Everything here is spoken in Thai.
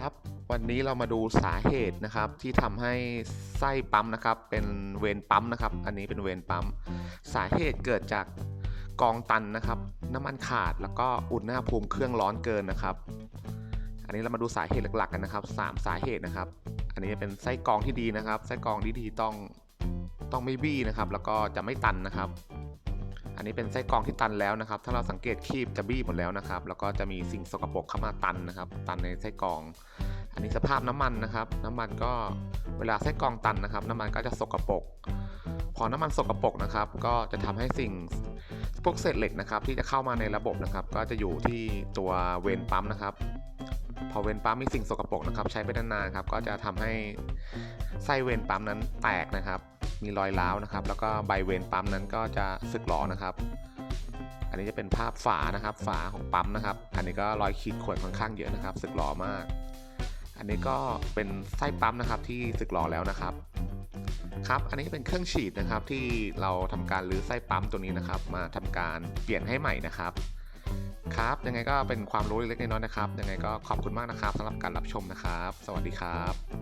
ครับวันนี้เรามาดูสาเหตุนะครับที่ทำให้ไส้ปั๊มนะครับ เป็นเวรปั๊มนะครับ อันนี้เป็นเวรปั๊ม สาเหตุเกิดจากกองตันนะครับ น้ำมันขาดแล้วก็อุณหภูมิเครื่องร้อนเกินนะครับ อันนี้เรามาดูสาเหตุหลัก ๆ กันนะครับสามสาเหตุนะครับ อันนี้เป็นไส้กองที่ดีนะครับ ไส้กองที่ดีต้องต้องไม่บี้นะครับ แล้วก็จะไม่ตันนะครับ อันนี้เป็นไส้กรองที่ตันแล้วนะครับ ถ้าเราสังเกตคีบจะบี้หมดแล้วนะครับ แล้วก็จะมีสิ่งสกปรกเข้ามาตันนะครับ ตันในไส้กรอง อันนี้สภาพน้ำมันนะครับ น้ำมันก็เวลาไส้กรองตันนะครับ น้ำมันก็จะสกปรก พอน้ำมันสกปรกนะครับ ก็จะทำให้สิ่งพวกเศษเหล็กนะครับ ที่จะเข้ามาในระบบนะครับ ก็จะอยู่ที่ตัวเวนปั๊มนะครับพอเวนปั๊มมีสิ่งสกปรกนะครับ ใช้ไปนานๆครับก็จะทำให้ไส้เวนปั๊มนั้นแตกนะครับ มีรอยร้าวนะครับ แล้วก็ใบเวนปั๊มนั้นก็จะสึกหรอนะครับ อันนี้จะเป็นภาพฝานะครับ ฝาของปั๊มนะครับ อันนี้ก็รอยขีดข่วนค่อนข้างเยอะนะครับ สึกหรอมาก อันนี้ก็เป็นไส้ปั๊มนะครับที่สึกหรอแล้วนะครับครับ อันนี้เป็นเครื่องฉีดนะครับที่เราทำการรื้อไส้ปั๊มตัวนี้นะครับ มาทำการเปลี่ยนให้ใหม่นะครับ ครับ ยังไงก็เป็นความรู้เล็กๆน้อยๆนะครับ ยังไงก็ขอบคุณมากนะครับสำหรับการรับชมนะครับ สวัสดีครับ